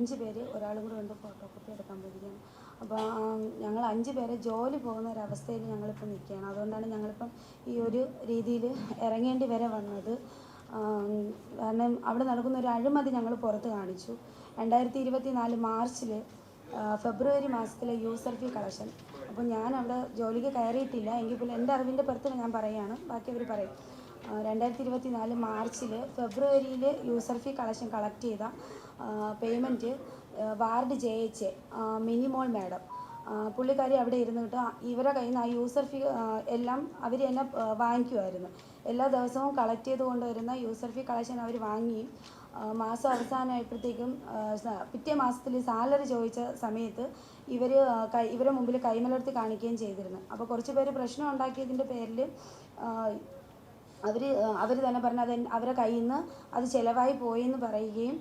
അഞ്ച് പേര് ഒരാളും കൂടെ ഉണ്ട് ഫോട്ടോ കോപ്പി എടുക്കാൻ പോയിരിക്കുകയാണ്. അപ്പോൾ ഞങ്ങൾ അഞ്ച് പേരെ ജോലി പോകുന്ന ഒരവസ്ഥയിൽ ഞങ്ങളിപ്പോൾ നിൽക്കുകയാണ്. അതുകൊണ്ടാണ് ഞങ്ങളിപ്പം ഈ ഒരു രീതിയിൽ ഇറങ്ങേണ്ടി വരെ വന്നത്. കാരണം അവിടെ നടക്കുന്ന ഒരു അഴിമതി ഞങ്ങൾ പുറത്ത് കാണിച്ചു. രണ്ടായിരത്തി ഇരുപത്തി നാല് മാർച്ചിൽ ഫെബ്രുവരി മാസത്തിലെ യൂസർ ഫീ കളക്ഷൻ അപ്പോൾ ഞാൻ അവിടെ ജോലിക്ക് കയറിയിട്ടില്ല. എങ്കിൽ പോലും എന്റെ അറിവിന്റെ പുറത്ത് ഞാൻ പറയുകയാണ്. ബാക്കി അവർ പറയും. രണ്ടായിരത്തി ഇരുപത്തി നാല് മാർച്ചിൽ ഫെബ്രുവരിയിൽ യൂസർ ഫീ കളക്ഷൻ കളക്ട് ചെയ്ത payment ward J H Minimol madam. പുള്ളിക്കാരി അവിടെ ഇരുന്നിട്ട് ഇവരെ കയ്യിൽ നിന്ന് ആ യൂസർ ഫീ എല്ലാം അവർ തന്നെ വാങ്ങിക്കുമായിരുന്നു എല്ലാ ദിവസവും കളക്ട് ചെയ്ത് കൊണ്ടുവരുന്ന യൂസർ ഫീ കളക്ഷൻ അവർ വാങ്ങി. മാസം അവസാനമായപ്പോഴത്തേക്കും പിറ്റേ മാസത്തിൽ സാലറി ചോദിച്ച സമയത്ത് ഇവർ ഇവരെ മുമ്പിൽ കൈമലർത്തി കാണിക്കുകയും ചെയ്തിരുന്നു. അപ്പോൾ കുറച്ച് പേര് പ്രശ്നം ഉണ്ടാക്കിയതിന്റെ പേരിൽ അവർ അവർ തന്നെ പറഞ്ഞ അത് അവരെ കയ്യിൽ നിന്ന് അത് ചിലവായി പോയെന്ന് പറയുകയും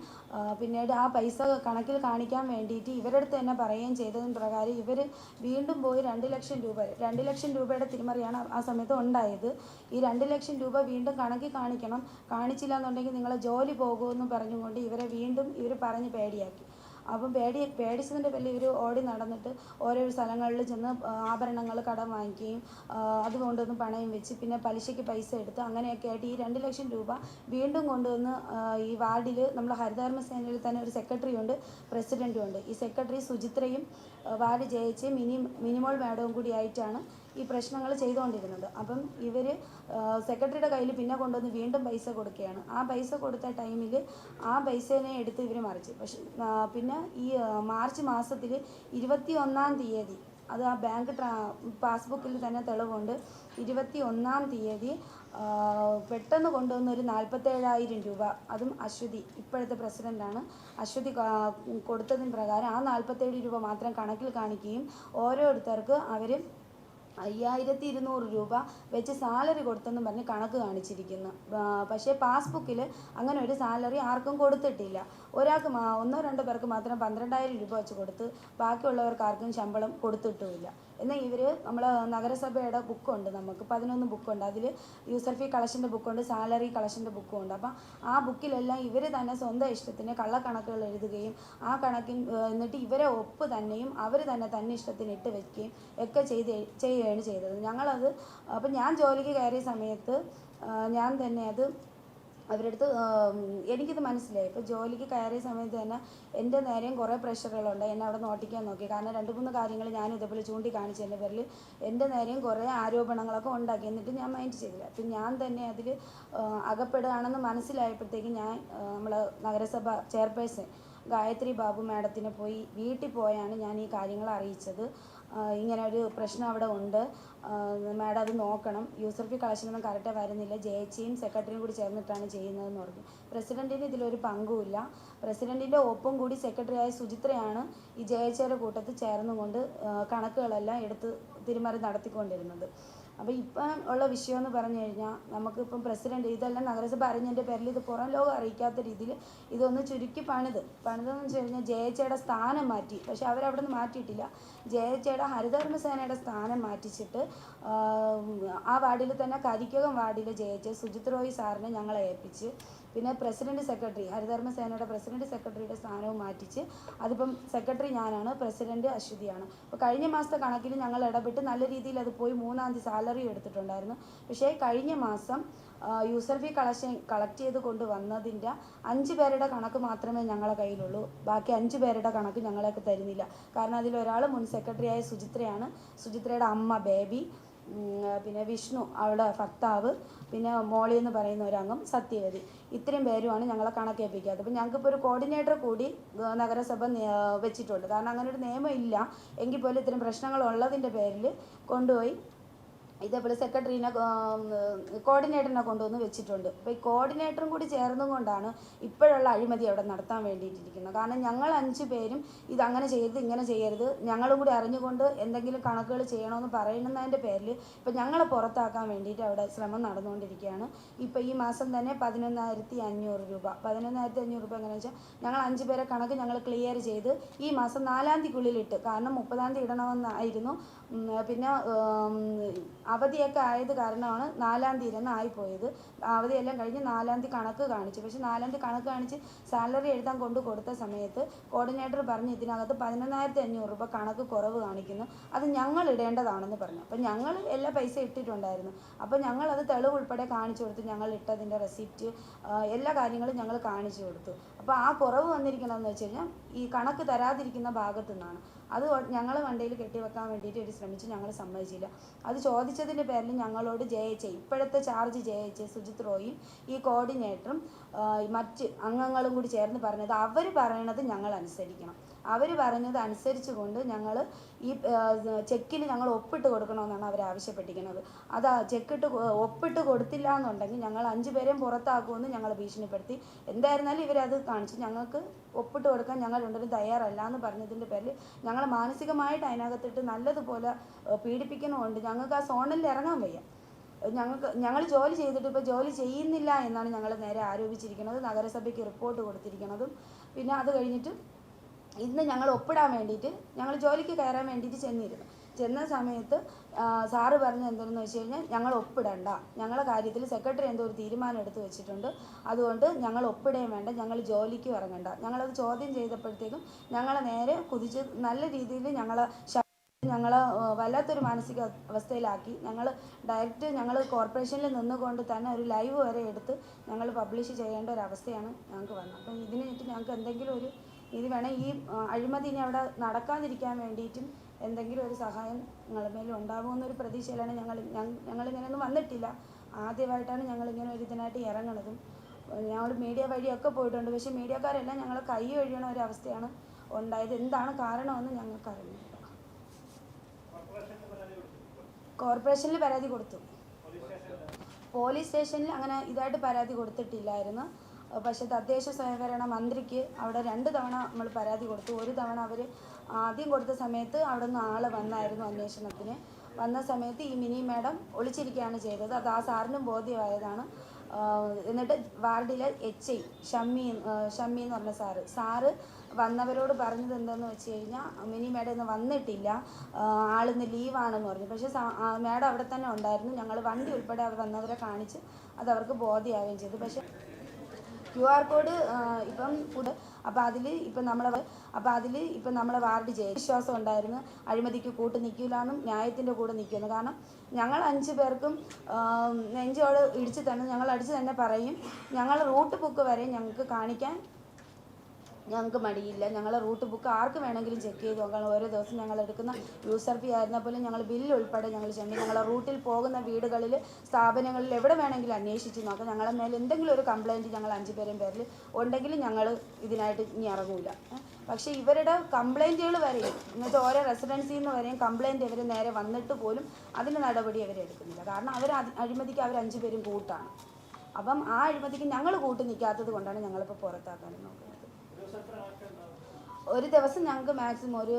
പിന്നീട് ആ പൈസ കണക്കിൽ കാണിക്കാൻ വേണ്ടിയിട്ട് ഇവരുടെ അടുത്ത് തന്നെ പറയുകയും ചെയ്തതിന് പ്രകാരം ഇവർ വീണ്ടും പോയി രണ്ട് ലക്ഷം രൂപ രണ്ട് ലക്ഷം രൂപയുടെ തിരിമറിയാണ് ആ സമയത്ത് ഉണ്ടായത്. ഈ രണ്ട് ലക്ഷം രൂപ വീണ്ടും കണക്കിൽ കാണിക്കണം കാണിച്ചില്ല എന്നുണ്ടെങ്കിൽ നിങ്ങളെ ജോലി പോകുമെന്ന് പറഞ്ഞുകൊണ്ട് ഇവരെ വീണ്ടും ഇവർ പറഞ്ഞ് പേടിയാക്കി. അപ്പം പേടി പേടിച്ചതിന്റെ പേരിൽ ഇവർ ഓടി നടന്നിട്ട് ഓരോ സ്ഥലങ്ങളിൽ ചെന്ന് ആഭരണങ്ങൾ കടം വാങ്ങിക്കുകയും അത് കൊണ്ടുവന്ന് പണയം വെച്ച് പിന്നെ പലിശയ്ക്ക് പൈസ എടുത്ത് അങ്ങനെയൊക്കെ ആയിട്ട് ഈ രണ്ട് ലക്ഷം രൂപ വീണ്ടും കൊണ്ടുവന്ന് ഈ വാർഡിൽ നമ്മൾ ഹരിതകർമ്മ സേനയിൽ തന്നെ ഒരു സെക്രട്ടറി ഉണ്ട് പ്രസിഡന്റും ഉണ്ട്. ഈ സെക്രട്ടറി സുചിത്രയും വാർഡ് ജയിച്ച് മിനി മിനിമോൾ മാഡവും കൂടി ആയിട്ടാണ് ഈ പ്രശ്നങ്ങൾ ചെയ്തുകൊണ്ടിരുന്നത്. അപ്പം ഇവർ സെക്രട്ടറിയുടെ കയ്യിൽ പിന്നെ കൊണ്ടുവന്ന് വീണ്ടും പൈസ കൊടുക്കുകയാണ്. ആ പൈസ കൊടുത്ത ടൈമിൽ ആ പൈസേനെ എടുത്ത് ഇവർ മറിച്ച്. പക്ഷെ പിന്നെ ഈ മാർച്ച് മാസത്തിൽ ഇരുപത്തി ഒന്നാം തീയതി അത് ആ ബാങ്ക് ട്രാ പാസ്ബുക്കിൽ തന്നെ തെളിവുണ്ട്. ഇരുപത്തി ഒന്നാം തീയതി പെട്ടെന്ന് കൊണ്ടുവന്ന ഒരു നാൽപ്പത്തേഴായിരം രൂപ. അതും അശ്വതി ഇപ്പോഴത്തെ പ്രസിഡന്റാണ് അശ്വതി കൊടുത്തതിന് പ്രകാരം ആ നാൽപ്പത്തേഴ് രൂപ മാത്രം കണക്കിൽ കാണിക്കുകയും ഓരോരുത്തർക്ക് അവർ അയ്യായിരത്തി ഇരുന്നൂറ് രൂപ വെച്ച് സാലറി കൊടുത്തെന്നും പറഞ്ഞ് കണക്ക് കാണിച്ചിരിക്കുന്നു. പക്ഷേ പാസ്ബുക്കിൽ അങ്ങനെ ഒരു സാലറി ആർക്കും കൊടുത്തിട്ടില്ല. ഒരാൾക്ക് ഒന്നോ രണ്ടോ പേർക്ക് മാത്രം പന്ത്രണ്ടായിരം രൂപ വെച്ച് കൊടുത്ത് ബാക്കിയുള്ളവർക്ക് ആർക്കും ശമ്പളം കൊടുത്തിട്ടുമില്ല. എന്നാൽ ഇവർ നമ്മൾ നഗരസഭയുടെ ബുക്കുണ്ട് നമുക്ക് പതിനൊന്ന് ബുക്കുണ്ട്. അതിൽ യൂസർ ഫീ കളക്ഷന്റെ ബുക്കുണ്ട് സാലറി കളക്ഷന്റെ ബുക്കും ഉണ്ട്. അപ്പം ആ ബുക്കിലെല്ലാം ഇവർ തന്നെ സ്വന്തം ഇഷ്ടത്തിന് കള്ളക്കണക്കുകൾ എഴുതുകയും ആ കണക്കിൻ എന്നിട്ട് ഇവരെ ഒപ്പ് തന്നെയും അവർ തന്നെ തന്നെ ഇഷ്ടത്തിന് ഇട്ട് വെക്കുകയും ഒക്കെ ചെയ്ത് ചെയ്യുകയാണ് ചെയ്തത്. ഞങ്ങളത് അപ്പം ഞാൻ ജോലിക്ക് കയറിയ സമയത്ത് ഞാൻ തന്നെ അത് അവരുടെ അടുത്ത് എനിക്കിത് മനസ്സിലായി. ഇപ്പോൾ ജോലിക്ക് കയറിയ സമയത്ത് തന്നെ എന്റെ നേരെയും കുറേ പ്രഷറുകളുണ്ട്. എന്നെ അവിടെ നോട്ടിക്കാൻ നോക്കി. കാരണം രണ്ട് മൂന്ന് കാര്യങ്ങൾ ഞാൻ ഇതേപോലെ ചൂണ്ടിക്കാണിച്ചതിന്റെ പേരിൽ എന്റെ നേരെയും കുറേ ആരോപണങ്ങളൊക്കെ ഉണ്ടാക്കി. എന്നിട്ട് ഞാൻ മൈൻഡ് ചെയ്തില്ല. അപ്പം ഞാൻ തന്നെ അതിൽ അകപ്പെടുകയാണെന്ന് മനസ്സിലായപ്പോഴത്തേക്കും ഞാൻ നമ്മൾ നഗരസഭ ചെയർപേഴ്സൺ ഗായത്രി ബാബു മാഡത്തിനെ പോയി വീട്ടിൽ പോയാണ് ഞാൻ ഈ കാര്യങ്ങൾ അറിയിച്ചത്. ഇങ്ങനെ ഒരു പ്രശ്നം അവിടെ ഉണ്ട്. മാഡം അത് നോക്കണം. യൂസർ ഫീ കളക്ഷനൊന്നും കറക്റ്റ് വരുന്നില്ല. ജയിച്ചിയും സെക്രട്ടറിയും കൂടി ചേർന്നിട്ടാണ് ചെയ്യുന്നതെന്ന് പറഞ്ഞു. പ്രസിഡന്റിന് ഇതിലൊരു പങ്കുമില്ല. പ്രസിഡന്റിന്റെ ഒപ്പം കൂടി സെക്രട്ടറിയായ സുചിത്രയാണ് ഈ ജയിച്ചയുടെ കൂട്ടത്തിൽ ചേർന്നുകൊണ്ട് കണക്കുകളെല്ലാം എടുത്ത് തിരിമറി നടത്തിക്കൊണ്ടിരുന്നത്. അപ്പോൾ ഇപ്പം ഉള്ള വിഷയം എന്ന് പറഞ്ഞു കഴിഞ്ഞാൽ നമുക്കിപ്പം പ്രസിഡന്റ് ഇതെല്ലാം നഗരസഭ അറിഞ്ഞതിന്റെ പേരിൽ ഇത് പുറം ലോകം അറിയിക്കാത്ത രീതിയിൽ ഇതൊന്ന് ചുരുക്കി പണിത്. പണിതെന്ന് വെച്ച് കഴിഞ്ഞാൽ ജയച്ചയുടെ സ്ഥാനം മാറ്റി. പക്ഷെ അവരവിടെ നിന്ന് മാറ്റിയിട്ടില്ല. ജയച്ചയുടെ ഹരിതകർമ്മ സേനയുടെ സ്ഥാനം മാറ്റിച്ചിട്ട് ആ വാർഡിൽ തന്നെ കരിക്കകം വാർഡിൽ ജയിച്ച സുജിത് റോയ് സാറിനെ ഞങ്ങളെ ഏൽപ്പിച്ച് പിന്നെ പ്രസിഡന്റ് സെക്രട്ടറി ഹരിധർമ്മ സേനയുടെ പ്രസിഡന്റ് സെക്രട്ടറിയുടെ സ്ഥാനവും മാറ്റിച്ച് അതിപ്പം സെക്രട്ടറി ഞാനാണ് പ്രസിഡന്റ് അശ്വതിയാണ്. അപ്പോൾ കഴിഞ്ഞ മാസത്തെ കണക്കിൽ ഞങ്ങൾ ഇടപെട്ട് നല്ല രീതിയിൽ അത് പോയി മൂന്നാം തീയതി സാലറി എടുത്തിട്ടുണ്ടായിരുന്നു. പക്ഷേ കഴിഞ്ഞ മാസം യൂസർ ഫീ കളക്ഷൻ കളക്ട് ചെയ്ത് കൊണ്ടുവന്നതിന്റെ അഞ്ച് പേരുടെ കണക്ക് മാത്രമേ ഞങ്ങളുടെ കയ്യിലുള്ളൂ. ബാക്കി അഞ്ച് പേരുടെ കണക്ക് ഞങ്ങളൊക്കെ തരുന്നില്ല. കാരണം അതിൽ ഒരാൾ മുൻ സെക്രട്ടറിയായ സുചിത്രയാണ്. സുചിത്രയുടെ അമ്മ ബേബി. പിന്നെ വിഷ്ണു അവളുടെ ഭർത്താവ് പിന്നെ മോളി എന്ന് പറയുന്ന ഒരംഗം സത്യവതി. ഇത്രയും പേരുമാണ് ഞങ്ങളെ കണക്കേൽപ്പിക്കാത്തത് അപ്പം ഞങ്ങൾക്കിപ്പോൾ ഒരു കോർഡിനേറ്റർ കൂടി നഗരസഭ വെച്ചിട്ടുണ്ട്. കാരണം അങ്ങനെ ഒരു നിയമം ഇല്ല. എങ്കിൽ പോലും ഇത്തരം പ്രശ്നങ്ങൾ ഉള്ളതിന്റെ പേരിൽ കൊണ്ടുപോയി ഇതേപോലെ സെക്രട്ടറിനെ കോർഡിനേറ്ററിനെ കൊണ്ടുവന്ന് വെച്ചിട്ടുണ്ട്. അപ്പോൾ ഈ കോർഡിനേറ്ററും കൂടി ചേർന്നും കൊണ്ടാണ് ഇപ്പോഴുള്ള അഴിമതി അവിടെ നടത്താൻ വേണ്ടിയിട്ടിരിക്കുന്നത്. കാരണം ഞങ്ങൾ അഞ്ച് പേരും ഇത് അങ്ങനെ ചെയ്യരുത് ഇങ്ങനെ ചെയ്യരുത്. ഞങ്ങളും കൂടി അറിഞ്ഞുകൊണ്ട് എന്തെങ്കിലും കണക്കുകൾ ചെയ്യണമെന്ന് പറയുന്നതിന്റെ പേരിൽ ഇപ്പം ഞങ്ങളെ പുറത്താക്കാൻ വേണ്ടിയിട്ട് അവിടെ ശ്രമം നടന്നുകൊണ്ടിരിക്കുകയാണ്. ഇപ്പോൾ ഈ മാസം തന്നെ പതിനൊന്നായിരത്തി അഞ്ഞൂറ് രൂപ. പതിനൊന്നായിരത്തി അഞ്ഞൂറ് രൂപ എങ്ങനെയാണെന്ന് വെച്ചാൽ ഞങ്ങൾ അഞ്ച് പേരെ കണക്ക് ഞങ്ങൾ ക്ലിയർ ചെയ്ത് ഈ മാസം നാലാം തീയതിക്കുള്ളിലിട്ട് കാരണം മുപ്പതാം തീയതി ഇടണമെന്നായിരുന്നു. പിന്നെ അവധിയൊക്കെ ആയത് കാരണമാണ് നാലാം തീയതി ആയിപ്പോയത്. അവധിയെല്ലാം കഴിഞ്ഞ് നാലാം തീയതി കണക്ക് കാണിച്ചു. പക്ഷെ നാലാം തീയതി കണക്ക് കാണിച്ച് സാലറി എഴുതാൻ കൊണ്ടു കൊടുത്ത സമയത്ത് കോർഡിനേറ്റർ പറഞ്ഞു ഇതിനകത്ത് പതിനൊന്നായിരത്തി അഞ്ഞൂറ് രൂപ കണക്ക് കുറവ് കാണിക്കുന്നു. അത് ഞങ്ങൾ ഇടേണ്ടതാണെന്ന് പറഞ്ഞു. അപ്പം ഞങ്ങൾ എല്ലാ പൈസ ഇട്ടിട്ടുണ്ടായിരുന്നു. അപ്പോൾ ഞങ്ങൾ അത് തെളിവ് ഉൾപ്പെടെ കാണിച്ചു കൊടുത്തു. ഞങ്ങൾ ഇട്ടതിന്റെ റെസിപ്റ്റ് എല്ലാ കാര്യങ്ങളും ഞങ്ങൾ കാണിച്ചു കൊടുത്തു. അപ്പോൾ ആ കുറവ് വന്നിരിക്കണമെന്ന് വെച്ച് കഴിഞ്ഞാൽ ഈ കണക്ക് തരാതിരിക്കുന്ന ഭാഗത്തു നിന്നാണ് അത് ഞങ്ങൾ വണ്ടിയിൽ കെട്ടിവെക്കാൻ വേണ്ടിയിട്ട് ഒരു ശ്രമിച്ചു ഞങ്ങൾ സമ്മതിച്ചില്ല. അത് ചോദിച്ചതിന്റെ പേരിൽ ഞങ്ങളോട് ജെ എച്ച് ഇപ്പോഴത്തെ ചാർജ് ജെ എച്ച് സുജിത് റോയും ഈ കോർഡിനേറ്ററും മറ്റ് അംഗങ്ങളും കൂടി ചേർന്ന് പറഞ്ഞത് അവർ പറയണത് ഞങ്ങൾ അനുസരിക്കണം. അവർ പറഞ്ഞത് അനുസരിച്ച് കൊണ്ട് ഞങ്ങൾ ഈ ചെക്കിൽ ഞങ്ങൾ ഒപ്പിട്ട് കൊടുക്കണമെന്നാണ് അവർ ആവശ്യപ്പെട്ടിരിക്കുന്നത്. അതാ ചെക്കിട്ട് ഒപ്പിട്ട് കൊടുത്തില്ല എന്നുണ്ടെങ്കിൽ ഞങ്ങൾ അഞ്ച് പേരെയും പുറത്താക്കുമെന്ന് ഞങ്ങൾ ഭീഷണിപ്പെടുത്തി. എന്തായിരുന്നാലും ഇവരത് കാണിച്ചു. ഞങ്ങൾക്ക് ഒപ്പിട്ട് കൊടുക്കാൻ ഞങ്ങൾ രണ്ടുപേരും തയ്യാറല്ല എന്ന് പറഞ്ഞതിന്റെ പേരിൽ ഞങ്ങൾ മാനസികമായിട്ട് അതിനകത്തിട്ട് നല്ലതുപോലെ പീഡിപ്പിക്കണമുണ്ട് ഞങ്ങൾക്ക് ആ സോണിൽ ഇറങ്ങാൻ വയ്യ. ഞങ്ങൾക്ക് ഞങ്ങൾ ജോലി ചെയ്തിട്ട് ഇപ്പോൾ ജോലി ചെയ്യുന്നില്ല എന്നാണ് ഞങ്ങൾ നേരെ ആരോപിച്ചിരിക്കുന്നത്. നഗരസഭയ്ക്ക് റിപ്പോർട്ട് കൊടുത്തിരിക്കുന്നതും. പിന്നെ അത് കഴിഞ്ഞിട്ട് ഇന്ന് ഞങ്ങൾ ഒപ്പിടാൻ വേണ്ടിയിട്ട് ഞങ്ങൾ ജോലിക്ക് കയറാൻ വേണ്ടിയിട്ട് ചെന്നിരുന്നു. ചെന്ന സമയത്ത് സാറ് പറഞ്ഞ എന്തെന്ന് വെച്ച് കഴിഞ്ഞാൽ ഞങ്ങൾ ഒപ്പിടണ്ട. ഞങ്ങളെ കാര്യത്തിൽ സെക്രട്ടറി എന്തോ ഒരു തീരുമാനം എടുത്തു വെച്ചിട്ടുണ്ട്. അതുകൊണ്ട് ഞങ്ങൾ ഒപ്പിടുകയും വേണ്ട ഞങ്ങൾ ജോലിക്ക് ഇറങ്ങണ്ട. ഞങ്ങളത് ചോദ്യം ചെയ്തപ്പോഴത്തേക്കും ഞങ്ങളെ നേരെ കുതിച്ച് നല്ല രീതിയിൽ ഞങ്ങളെ ഞങ്ങൾ വല്ലാത്തൊരു മാനസിക അവസ്ഥയിലാക്കി. ഞങ്ങൾ ഡയറക്റ്റ് ഞങ്ങൾ കോർപ്പറേഷനിൽ നിന്നുകൊണ്ട് തന്നെ ഒരു ലൈവ് വരെ എടുത്ത് ഞങ്ങൾ പബ്ലിഷ് ചെയ്യേണ്ട ഒരു അവസ്ഥയാണ് ഞങ്ങൾക്ക് വന്നത്. അപ്പം ഇതിനായിട്ട് ഞങ്ങൾക്ക് എന്തെങ്കിലും ഒരു ഇത് വേണം ഈ അഴിമതി ഇനി അവിടെ നടക്കാതിരിക്കാൻ വേണ്ടിയിട്ടും എന്തെങ്കിലും ഒരു സഹായം നിങ്ങളുടെ മേലും ഉണ്ടാകുമെന്നൊരു പ്രതീക്ഷയിലാണ് ഞങ്ങൾ ഞങ്ങൾ ഞങ്ങളിങ്ങനെയൊന്നും വന്നിട്ടില്ല. ആദ്യമായിട്ടാണ് ഞങ്ങളിങ്ങനെ ഒരു ഇതിനായിട്ട് ഇറങ്ങണതും. ഞങ്ങൾ മീഡിയ വഴിയൊക്കെ പോയിട്ടുണ്ട്. പക്ഷേ മീഡിയക്കാരെല്ലാം ഞങ്ങളെ കൈ ഒഴിയണ ഒരു അവസ്ഥയാണ് ഉണ്ടായത്. എന്താണ് കാരണമെന്ന് ഞങ്ങൾക്ക് കോർപ്പറേഷനിൽ പരാതി കൊടുത്തു. പോലീസ് സ്റ്റേഷനിൽ അങ്ങനെ ഇതായിട്ട് പരാതി കൊടുത്തിട്ടില്ലായിരുന്നു. പക്ഷേ തദ്ദേശ സ്വയംഭരണ മന്ത്രിക്ക് അവിടെ രണ്ട് തവണ നമ്മൾ പരാതി കൊടുത്തു. ഒരു തവണ അവർ ആദ്യം കൊടുത്ത സമയത്ത് അവിടെ നിന്ന് ആൾ വന്നായിരുന്നു അന്വേഷണത്തിന്. വന്ന സമയത്ത് ഈ മിനി മാഡം ഒളിച്ചിരിക്കുകയാണ് ചെയ്തത്. അത് ആ സാറിനും ബോധ്യമായതാണ്. എന്നിട്ട് വാർഡിലെ എച്ച് ഐ ഷമ്മി ഷമ്മി എന്ന് പറഞ്ഞ സാറ്. സാറ് വന്നവരോട് പറഞ്ഞത് എന്താന്ന് വെച്ച് കഴിഞ്ഞാൽ മിനി മാഡം ഇന്ന് വന്നിട്ടില്ല. ആളിന്ന് ലീവാണെന്ന് പറഞ്ഞു. പക്ഷേ മാഡം അവിടെ തന്നെ ഉണ്ടായിരുന്നു. ഞങ്ങൾ വണ്ടി ഉൾപ്പെടെ അവർ വന്നവരെ കാണിച്ച് അത് അവർക്ക് ബോധ്യമാവുകയും ചെയ്തു. പക്ഷേ ക്യു ആർ കോഡ് ഇപ്പം ഫുഡ് അപ്പോൾ അതിൽ ഇപ്പം നമ്മളെ അപ്പോൾ അതിൽ ഇപ്പം നമ്മളെ വാർഡ് ജയ വിശ്വാസം ഉണ്ടായിരുന്നു. അഴിമതിക്ക് കൂട്ട് നിൽക്കില്ലെന്നും ന്യായത്തിന്റെ കൂടെ നിൽക്കുമെന്ന് കാരണം ഞങ്ങൾ അഞ്ച് പേർക്കും നെഞ്ചോട് ഇടിച്ച് തന്നെ ഞങ്ങൾ അടിച്ച് തന്നെ പറയും. ഞങ്ങൾ റൂട്ട് ബുക്ക് വരെ ഞങ്ങൾക്ക് കാണിക്കാൻ ഞങ്ങൾക്ക് മടിയില്ല. ഞങ്ങളെ റൂട്ട് ബുക്ക് ആർക്ക് വേണമെങ്കിലും ചെക്ക് ചെയ്ത് നോക്കാം. ഓരോ ദിവസം ഞങ്ങൾ എടുക്കുന്ന യൂസർ ഫീ ആയിരുന്ന പോലും ഞങ്ങൾ ബില്ല് ഉൾപ്പെടെ ഞങ്ങൾ ചെന്ന് ഞങ്ങളെ റൂട്ടിൽ പോകുന്ന വീടുകളിൽ സ്ഥാപനങ്ങളിൽ എവിടെ വേണമെങ്കിലും അന്വേഷിച്ച് നോക്കാം. ഞങ്ങളെ മേലെ എന്തെങ്കിലും ഒരു കംപ്ലയിന്റ് ഞങ്ങൾ അഞ്ച് പേരും പേരിൽ ഉണ്ടെങ്കിൽ ഞങ്ങൾ ഇതിനായിട്ട് ഇനി ഇറങ്ങൂല. പക്ഷേ ഇവരുടെ കംപ്ലൈന്റുകൾ വരെയും ഇന്നത്തെ ഓരോ റെസിഡൻസിൽ നിന്ന് വരെയും കംപ്ലൈന്റ് ഇവർ നേരെ വന്നിട്ട് പോലും അതിന് നടപടി അവരെ എടുക്കുന്നില്ല. കാരണം അവർ അഴിമതിക്ക് അവർ അഞ്ച് പേരും കൂട്ടാണ്. അപ്പം ആ അഴിമതിക്ക് ഞങ്ങൾ കൂട്ട് നിൽക്കാത്തത് കൊണ്ടാണ് ഞങ്ങളിപ്പോൾ പുറത്താക്കാൻ നോക്കുന്നത് ഒരു ദിവസം ഞങ്ങൾക്ക് മാക്സിമം ഒരു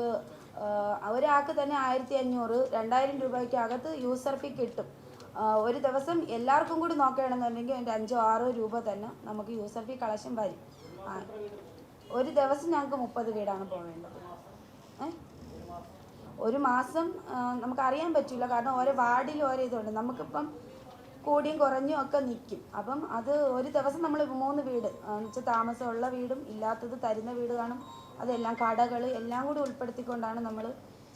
ഒരാൾക്ക് തന്നെ ആയിരത്തി അഞ്ഞൂറ് രണ്ടായിരം രൂപയ്ക്ക് അകത്ത് യൂസർ ഫീ കിട്ടും. ഒരു ദിവസം എല്ലാവർക്കും കൂടി നോക്കുകയാണെന്നുണ്ടെങ്കിൽ അതിന്റെ അഞ്ചോ ആറോ രൂപ തന്നെ നമുക്ക് യൂസർ ഫീ കളക്ഷൻ വരും. ഒരു ദിവസം ഞങ്ങൾക്ക് മുപ്പത് വീടാണ് പോകേണ്ടത്. ഒരു മാസം നമുക്ക് നമുക്കറിയാൻ പറ്റില്ല. കാരണം ഓരോ വാർഡിൽ ഓരോ ഇതുണ്ട്. നമുക്കിപ്പം കൂടിയും കുറഞ്ഞും ഒക്കെ നിൽക്കും. അപ്പം അത് ഒരു ദിവസം നമ്മൾ മൂന്ന് വീട് എന്നുവെച്ചാൽ താമസമുള്ള വീടും ഇല്ലാത്തത് തരുന്ന വീട് കാണും. അതെല്ലാം കടകൾ എല്ലാം കൂടി ഉൾപ്പെടുത്തിക്കൊണ്ടാണ് നമ്മൾ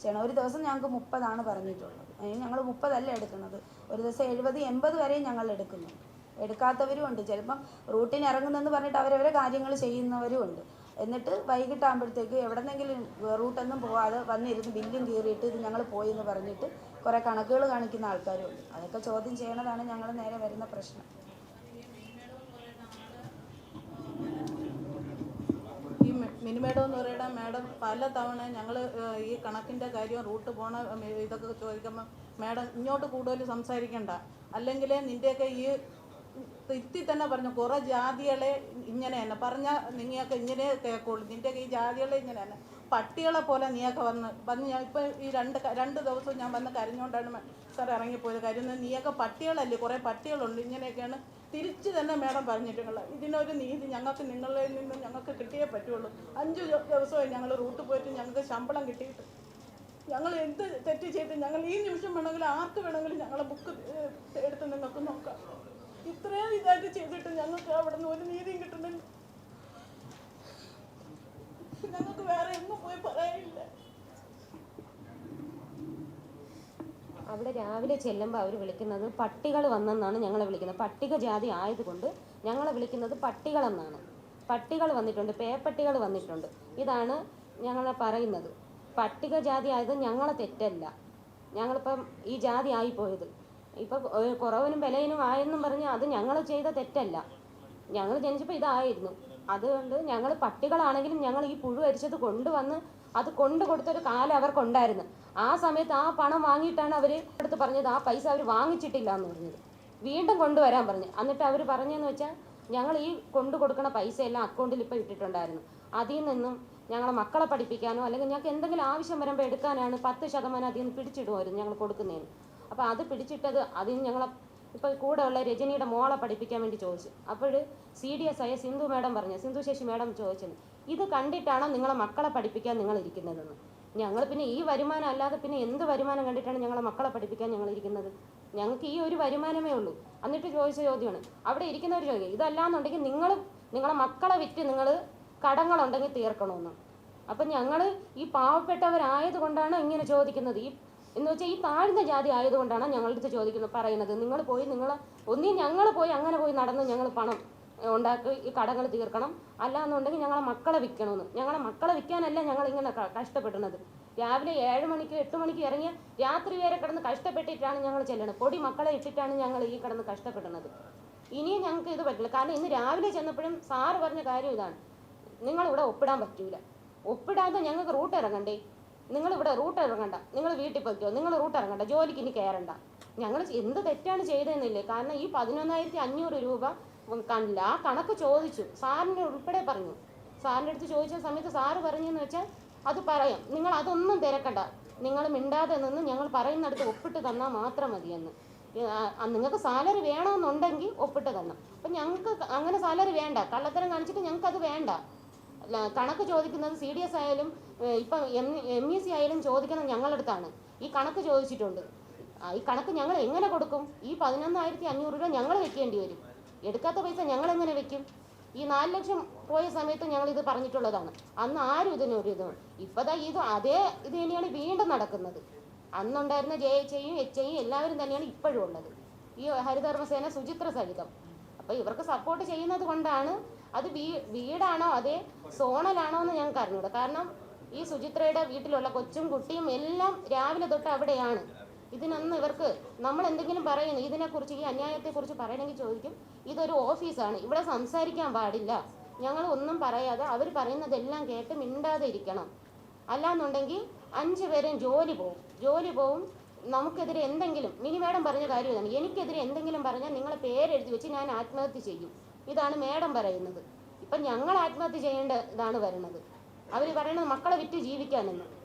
ചെയ്യണം ഒരു ദിവസം ഞങ്ങൾക്ക് മുപ്പതാണ് പറഞ്ഞിട്ടുള്ളത്. ഞങ്ങൾ മുപ്പതല്ല എടുക്കുന്നത്. ഒരു ദിവസം എഴുപത് എൺപത് വരെയും ഞങ്ങൾ എടുക്കുന്നു. എടുക്കാത്തവരും ഉണ്ട്. ചിലപ്പം റൂട്ടിന് ഇറങ്ങുന്നെന്ന് പറഞ്ഞിട്ട് അവരവരെ കാര്യങ്ങൾ ചെയ്യുന്നവരും ഉണ്ട്. എന്നിട്ട് വൈകിട്ടാകുമ്പോഴത്തേക്ക് എവിടെന്നെങ്കിലും റൂട്ടൊന്നും പോവാതെ വന്നിരുന്ന് ബില്ലും കീറിയിട്ട് ഇത് ഞങ്ങൾ പോയി എന്ന് പറഞ്ഞിട്ട് കുറേ കണക്കുകൾ കാണിക്കുന്ന ആൾക്കാരും ഉണ്ട് അതൊക്കെ ചോദ്യം ചെയ്യണതാണ് ഞങ്ങൾ നേരെ വരുന്ന പ്രശ്നം. ഈ മിനിമേഡം എന്ന് പറയുന്ന മാഡം പല തവണ ഞങ്ങൾ ഈ കണക്കിന്റെ കാര്യം റൂട്ട് പോണ ഇതൊക്കെ ചോദിക്കുമ്പോൾ മാഡം ഇങ്ങോട്ട് കൂടുതൽ സംസാരിക്കണ്ട. അല്ലെങ്കിൽ നിന്റെയൊക്കെ ഈ തിരുത്തി തന്നെ പറഞ്ഞു കുറേ ജാതികളെ ഇങ്ങനെ തന്നെ പറഞ്ഞാൽ നിങ്ങൾക്ക് ഇങ്ങനെ കേൾക്കുള്ളൂ. നിന്റെയൊക്കെ ഈ ജാതികളെ ഇങ്ങനെ തന്നെ പട്ടികളെ പോലെ നീയൊക്കെ വന്ന് വന്ന് ഞാൻ ഇപ്പൊ ഈ രണ്ട് രണ്ട് ദിവസവും ഞാൻ വന്ന് കരഞ്ഞുകൊണ്ടാണ് സാർ ഇറങ്ങിപ്പോയത്. കാര്യം നീയൊക്കെ പട്ടികളല്ലേ കുറേ പട്ടികളുണ്ട്. ഇങ്ങനെയൊക്കെയാണ് തിരിച്ച് തന്നെ മാഡം പറഞ്ഞിട്ടുള്ളത് ഇതിനൊരു നീതി ഞങ്ങൾക്ക് നിങ്ങളിൽ നിന്നും ഞങ്ങൾക്ക് കിട്ടിയേ പറ്റുള്ളൂ. അഞ്ചു ദിവ- ദിവസമായി ഞങ്ങൾ റൂട്ട് പോയിട്ട് ഞങ്ങൾക്ക് ശമ്പളം കിട്ടിയിട്ട്. ഞങ്ങൾ എന്ത് തെറ്റ് ചെയ്ത് ഞങ്ങൾ ഈ നിമിഷം വേണമെങ്കിലും ആർക്ക് വേണമെങ്കിലും ഞങ്ങളെ ബുക്ക് എടുത്ത് നിങ്ങൾക്ക് നോക്കാം. ഇത്രയും ഇതായിട്ട് ചെയ്തിട്ട് ഞങ്ങൾക്ക് അവിടെ നിന്ന് ഒരു നീതിയും കിട്ടുന്നില്ല. ഞങ്ങൾക്ക് വേറെ എങ്ങും പോയി അവിടെ രാവിലെ ചെല്ലുമ്പോൾ അവർ വിളിക്കുന്നത് പട്ടികൾ വന്നെന്നാണ് ഞങ്ങളെ വിളിക്കുന്നത്. പട്ടിക ജാതി ആയതുകൊണ്ട് ഞങ്ങളെ വിളിക്കുന്നത് പട്ടികളെന്നാണ് പട്ടികൾ വന്നിട്ടുണ്ട് പേപ്പട്ടികൾ വന്നിട്ടുണ്ട്. ഇതാണ് ഞങ്ങളെ പറയുന്നത്. പട്ടിക ജാതി ആയത് ഞങ്ങളെ തെറ്റല്ല. ഞങ്ങളിപ്പം ഈ ജാതി ആയിപ്പോയത്. ഇപ്പം കുറവിനും വിലയിനും ആയെന്നും പറഞ്ഞ് അത് ഞങ്ങൾ ചെയ്ത തെറ്റല്ല. ഞങ്ങൾ ജനിച്ചപ്പോൾ ഇതായിരുന്നു. അതുകൊണ്ട് ഞങ്ങൾ പട്ടികളാണെങ്കിലും ഞങ്ങൾ ഈ പുഴു അരിച്ചത് കൊണ്ടുവന്ന് അത് കൊണ്ടു കൊടുത്തൊരു കാലം അവർക്കുണ്ടായിരുന്നു. ആ സമയത്ത് ആ പണം വാങ്ങിയിട്ടാണ് അവർ അടുത്ത് പറഞ്ഞത് ആ പൈസ അവർ വാങ്ങിച്ചിട്ടില്ല എന്ന് പറഞ്ഞത്. വീണ്ടും കൊണ്ടുവരാൻ പറഞ്ഞു. എന്നിട്ട് അവർ പറഞ്ഞതെന്ന് വെച്ചാൽ ഞങ്ങൾ ഈ കൊണ്ടു കൊടുക്കുന്ന പൈസ എല്ലാം അക്കൗണ്ടിൽ ഇപ്പോൾ ഇട്ടിട്ടുണ്ടായിരുന്നു. അതിൽ നിന്നും ഞങ്ങളെ മക്കളെ പഠിപ്പിക്കാനോ അല്ലെങ്കിൽ ഞങ്ങൾക്ക് എന്തെങ്കിലും ആവശ്യം വരുമ്പോൾ എടുക്കാനാണ് പത്ത് ശതമാനം അതിൽ നിന്ന് പിടിച്ചിടുമായിരുന്നു ഞങ്ങൾ കൊടുക്കുന്നതിന്. അപ്പോൾ അത് പിടിച്ചിട്ടത് അതിന് ഞങ്ങളെ ഇപ്പോൾ കൂടെ ഉള്ള രജനിയുടെ മോളെ പഠിപ്പിക്കാൻ വേണ്ടി ചോദിച്ചു. അപ്പോൾ സി ഡി എസ് ആയ സിന്ധു മാഡം പറഞ്ഞു സിന്ധു ശശി മാഡം ചോദിച്ചത് ഇത് കണ്ടിട്ടാണോ നിങ്ങളെ മക്കളെ പഠിപ്പിക്കാൻ നിങ്ങൾ ഇരിക്കുന്നതെന്ന്? ഞങ്ങൾ പിന്നെ ഈ വരുമാനം അല്ലാതെ പിന്നെ എന്ത് വരുമാനം കണ്ടിട്ടാണ് ഞങ്ങളെ മക്കളെ പഠിപ്പിക്കാൻ ഞങ്ങൾ ഇരിക്കുന്നത്? ഞങ്ങൾക്ക് ഈ ഒരു വരുമാനമേ ഉള്ളൂ. എന്നിട്ട് ചോദിച്ച ചോദ്യമാണ് അവിടെ ഇരിക്കുന്നവർ ചോദിക്കും ഇതല്ലാന്നുണ്ടെങ്കിൽ നിങ്ങൾ നിങ്ങളെ മക്കളെ വിറ്റ് നിങ്ങൾ കടങ്ങളുണ്ടെങ്കിൽ തീർക്കണമെന്ന്. അപ്പം ഞങ്ങൾ ഈ പാവപ്പെട്ടവരായത് കൊണ്ടാണ് ഇങ്ങനെ ചോദിക്കുന്നത്. ഈ എന്ന് വെച്ചാൽ ഈ താഴ്ന്ന ജാതി ആയതുകൊണ്ടാണ് ഞങ്ങളുടെ ചോദിക്കുന്നത് പറയുന്നത്. നിങ്ങൾ പോയി നിങ്ങൾ ഒന്നീ ഞങ്ങൾ പോയി അങ്ങനെ പോയി നടന്ന് ഞങ്ങൾ പണം ഉണ്ടാക്കി ഈ കടങ്ങൾ തീർക്കണം. അല്ലാന്നുണ്ടെങ്കിൽ ഞങ്ങളെ മക്കളെ വിൽക്കണമെന്ന് ഞങ്ങളെ മക്കളെ വിൽക്കാനല്ല ഞങ്ങൾ ഇങ്ങനെ കഷ്ടപ്പെടുന്നത് രാവിലെ ഏഴ് മണിക്ക് എട്ട് മണിക്ക് ഇറങ്ങിയ രാത്രി വരെ കിടന്ന് കഷ്ടപ്പെട്ടിട്ടാണ് ഞങ്ങൾ ചെല്ലണത്. പൊടി മക്കളെ ഇട്ടിട്ടാണ് ഞങ്ങൾ ഈ കിടന്ന് കഷ്ടപ്പെടുന്നത് ഇനിയും ഞങ്ങൾക്ക് ഇത് പറ്റില്ല. കാരണം ഇന്ന് രാവിലെ ചെന്നപ്പോഴും സാറ് പറഞ്ഞ കാര്യം ഇതാണ്. നിങ്ങളിവിടെ ഒപ്പിടാൻ പറ്റൂല. ഒപ്പിടാതെ ഞങ്ങൾക്ക് റൂട്ട് ഇറങ്ങണ്ടേ? നിങ്ങൾ ഇവിടെ റൂട്ട് ഇറങ്ങണ്ട. നിങ്ങൾ വീട്ടിൽ പോയിക്കോ നിങ്ങൾ റൂട്ട് ഇറങ്ങണ്ട. ജോലിക്ക് ഇനി കയറണ്ട ഞങ്ങൾ എന്ത് തെറ്റാണ് ചെയ്തതെന്നില്ലേ? കാരണം ഈ പതിനൊന്നായിരത്തി അഞ്ഞൂറ് രൂപ കണ്ടില്ല. ആ കണക്ക് ചോദിച്ചു. സാറിന്റെ ഉൾപ്പെടെ പറഞ്ഞു. സാറിന്റെ അടുത്ത് ചോദിച്ച സമയത്ത് സാറ് പറഞ്ഞെന്ന് വെച്ചാൽ അത് പറയാം. നിങ്ങൾ അതൊന്നും തിരക്കണ്ട. നിങ്ങൾ മിണ്ടാതെ നിന്ന് ഞങ്ങൾ പറയുന്നിടത്ത് ഒപ്പിട്ട് തന്നാൽ മാത്രം മതിയെന്ന്. നിങ്ങൾക്ക് സാലറി വേണമെന്നുണ്ടെങ്കിൽ ഒപ്പിട്ട് തരണം. അപ്പം ഞങ്ങൾക്ക് അങ്ങനെ സാലറി വേണ്ട. കള്ളത്തരം കാണിച്ചിട്ട് ഞങ്ങൾക്ക് അത് വേണ്ട. കണക്ക് ചോദിക്കുന്നത് സി ഡി എസ് ആയാലും ഇപ്പം എം എം ഇ സി ആയാലും ചോദിക്കുന്നത് ഞങ്ങളുടെ അടുത്താണ് ഈ കണക്ക് ചോദിച്ചിട്ടുണ്ട്. ഈ കണക്ക് ഞങ്ങൾ എങ്ങനെ കൊടുക്കും? ഈ പതിനൊന്നായിരത്തി അഞ്ഞൂറ് രൂപ ഞങ്ങൾ വെക്കേണ്ടി വരും. എടുക്കാത്ത പൈസ ഞങ്ങൾ എങ്ങനെ വെക്കും? ഈ നാല് ലക്ഷം പോയ സമയത്ത് ഞങ്ങൾ ഇത് പറഞ്ഞിട്ടുള്ളതാണ്. അന്ന് ആരും ഇതിനൊരു ഇത് ഇപ്പതാ ഇത് അതേ ഇത് തന്നെയാണ് വീണ്ടും നടക്കുന്നത്. അന്നുണ്ടായിരുന്ന ജെ എച്ച് ഐയും എച്ച് ഐയും എല്ലാവരും തന്നെയാണ് ഇപ്പോഴും ഉള്ളത്. ഈ ഹരിതകർമ്മസേന ശുചിത്ര സഹിതം അപ്പോൾ ഇവർക്ക് സപ്പോർട്ട് ചെയ്യുന്നത് കൊണ്ടാണ് അത് വീ വീടാണോ അതേ സോണലാണോ എന്ന് ഞങ്ങൾക്ക് അറിഞ്ഞൂടാ. കാരണം ഈ സുചിത്രയുടെ വീട്ടിലുള്ള കൊച്ചും കുട്ടിയും എല്ലാം രാവിലെ തൊട്ട് അവിടെയാണ്. ഇതിനൊന്നും ഇവർക്ക് നമ്മൾ എന്തെങ്കിലും പറയുന്നു ഇതിനെക്കുറിച്ച് ഈ അന്യായത്തെക്കുറിച്ച് പറയണമെങ്കിൽ ചോദിക്കും. ഇതൊരു ഓഫീസാണ് ഇവിടെ സംസാരിക്കാൻ പാടില്ല. ഞങ്ങൾ ഒന്നും പറയാതെ അവർ പറയുന്നതെല്ലാം കേട്ട് മിണ്ടാതെ ഇരിക്കണം. അല്ലാന്നുണ്ടെങ്കിൽ അഞ്ചു പേരും ജോലി പോവും. ജോലി പോവും. നമുക്കെതിരെ എന്തെങ്കിലും മിനി മാഡം പറഞ്ഞ കാര്യം ഇതാണ്. എനിക്കെതിരെ എന്തെങ്കിലും പറഞ്ഞാൽ നിങ്ങളെ പേരെഴുതി വെച്ച് ഞാൻ ആത്മഹത്യ ചെയ്യും. ഇതാണ് മേഡം പറയുന്നത്. ഇപ്പം ഞങ്ങൾ ആത്മഹത്യ ചെയ്യേണ്ട ഇതാണ് വരുന്നത്. അവർ പറയുന്നത് മക്കളെ വിറ്റ് ജീവിക്കാനെന്ന്.